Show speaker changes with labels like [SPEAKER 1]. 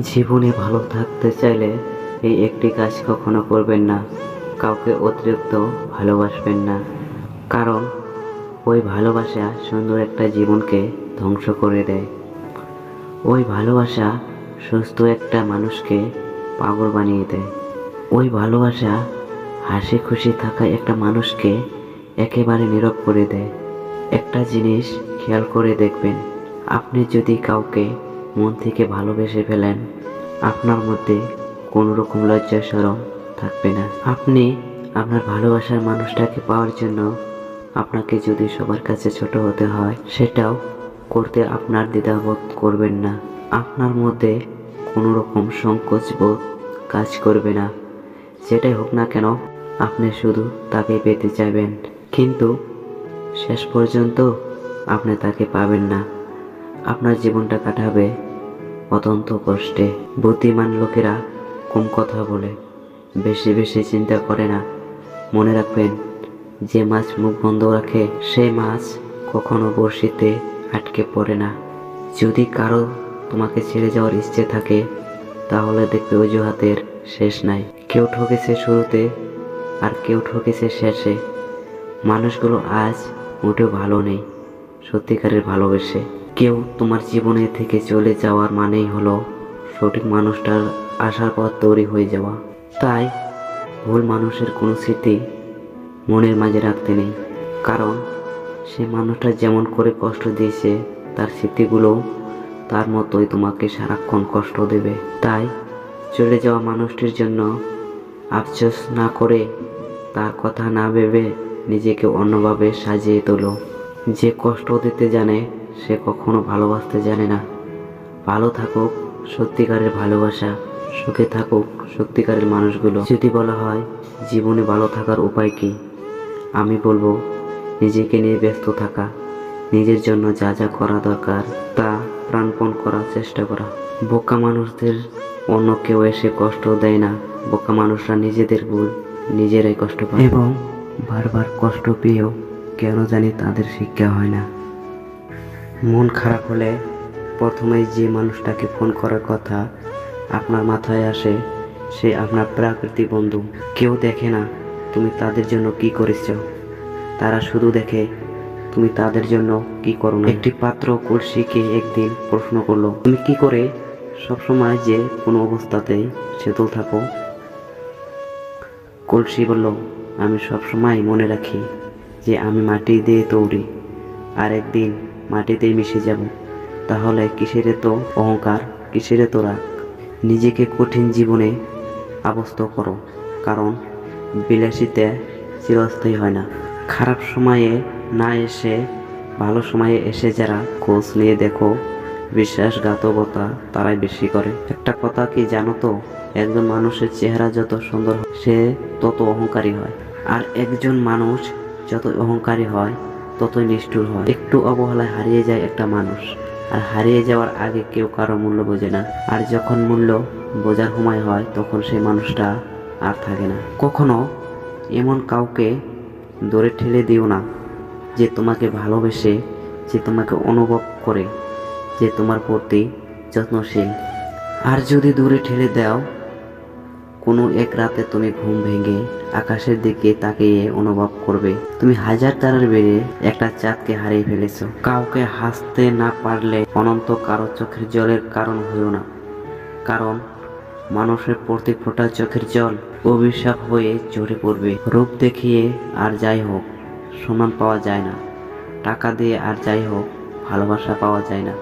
[SPEAKER 1] জীবনে ভালো থাকতে চাইলে এই একটি কাজ কখনো করবেন না। কাউকে অতিরিক্ত ভালোবাসবেন না। কারণ ওই ভালোবাসা সুন্দর একটা জীবনকে ধ্বংস করে দেয়। ওই ভালোবাসা সুস্থ একটা মানুষকে পাগল বানিয়ে দেয়। ওই ভালোবাসা হাসি খুশি থাকা একটা মানুষকে একেবারে নীরব করে দেয়। একটা জিনিস খেয়াল করে দেখবেন, আপনি যদি কাউকে মন থেকে ভালোবেসে ফেলেন, আপনার মধ্যে কোনো রকম লজ্জা সরম থাকবে না। আপনি আপনার ভালোবাসার মানুষটাকে পাওয়ার জন্য আপনাকে যদি সবার কাছে ছোট হতে হয়, সেটাও করতে আপনার দ্বিধাবোধ করবেন না। আপনার মধ্যে কোনো রকম সংকোচ বোধ কাজ করবে না। যেটাই হোক না কেন, আপনি শুধু তাকে পেতে চাইবেন। কিন্তু শেষ পর্যন্ত আপনি তাকে পাবেন না। আপনার জীবনটা কাটাবে অত্যন্ত কষ্টে। বুদ্ধিমান লোকেরা কম কথা বলে। বেশি বেশি চিন্তা করে না। মনে রাখবেন, যে মাছ মুখ বন্ধ রাখে, সেই মাছ কখনো বড়শিতে আটকে পড়ে না। যদি কারও তোমাকে ছেড়ে যাওয়ার ইচ্ছে থাকে, তাহলে দেখবে অজুহাতের শেষ নাই। কেউ ঠকেছে শুরুতে, আর কেউ ঠকেছে শেষে। মানুষগুলো আজ মোটেও ভালো নেই, সত্যিকারের ভালোবেসে। কেউ তোমার জীবনে থেকে চলে যাওয়ার মানেই হলো সঠিক মানুষটার আসার পর তৈরি হয়ে যাওয়া। তাই ভুল মানুষের কোনো স্মৃতি মনের মাঝে রাখতে নেই। কারণ সে মানুষটা যেমন করে কষ্ট দিয়েছে, তার স্মৃতিগুলো তার মতোই তোমাকে সারাক্ষণ কষ্ট দেবে। তাই চলে যাওয়া মানুষটির জন্য আফসোস না করে তার কথা না ভেবে নিজেকে অন্যভাবে সাজিয়ে তোলো। যে কষ্ট দিতে জানে সে কখনো ভালোবাসতে জানে না। ভালো থাকুক সত্যিকারের ভালোবাসা, সুখে থাকুক সত্যিকারের মানুষগুলো। যদি বলা হয়, জীবনে ভালো থাকার উপায় কি? আমি বলব, নিজেকে নিয়ে ব্যস্ত থাকা, নিজের জন্য যা যা করা দরকার তা প্রাণপণ করার চেষ্টা করা। বোকা মানুষদের অন্য কেউ এসে কষ্ট দেয় না। বোকা মানুষরা নিজেদের ভুল নিজেরাই কষ্ট পায়। এবং বারবার কষ্ট পেয়েও কেন জানি তাদের শিক্ষা হয় না। মন খারাপ হলে প্রথমেই যে মানুষটাকে ফোন করার কথা আপনার মাথায় আসে, সে আপনার প্রাকৃতিক বন্ধু। কেউ দেখে না তুমি তাদের জন্য কি করেছ। তারা শুধু দেখে তুমি তাদের জন্য কি করো না একটি পাত্র কলসিকে একদিন প্রশ্ন করল, তুমি কি করে সবসময় যে কোনো অবস্থাতেই শীতল থাকো? কলসি বলল, আমি সবসময় মনে রাখি যে আমি মাটি দিয়ে তৈরি। আর একদিন মাটিতেই মিশে যাব। তাহলে কিসের তো অহংকার, কিসের তো রাগ? নিজেকে কঠিন জীবনে আবস্ত করো, কারণ বিলাসিতে চিরস্থায়ী হয় না। খারাপ সময়ে না এসে, ভালো সময়ে এসে যারা খোঁজ নিয়ে দেখো, বিশ্বাসঘাতকতা তারাই বেশি করে। একটা কথা কি জানো তো? একজন মানুষের চেহারা যত সুন্দর সে তত অহংকারী হয়। আর একজন মানুষ যত অহংকারী হয় ততই নিষ্ঠুর হয়। একটু অবহেলায় হারিয়ে যায় একটা মানুষ। আর হারিয়ে যাওয়ার আগে কেউ কারও মূল্য বোঝে না। আর যখন মূল্য বোঝার সময় হয়, তখন সেই মানুষটা আর থাকে না। কখনো এমন কাউকে দৌড়ে ঠেলে দিও না, যে তোমাকে ভালোবেসে, যে তোমাকে অনুভব করে, যে তোমার প্রতি যত্নশীল। আর যদি দূরে ঠেলে দাও কোনো এক রাতে তুমি ঘুম ভেঙে আকাশের দিকে তাকিয়ে অনুভব করবে। তুমি হাজার তারার বেড়ে একটা চাঁদকে হারিয়ে ফেলেছো। কাউকে হাসতে না পারলে অনন্ত কারও চোখের জলের কারণ হইও না। কারণ মানুষের প্রতি ফোটা চোখের জল অভিশাপ হয়ে ঝরে পড়বে। রূপ দেখিয়ে আর যাই হোক, সম্মান পাওয়া যায় না। টাকা দিয়ে আর যাই হোক, ভালোবাসা পাওয়া যায় না।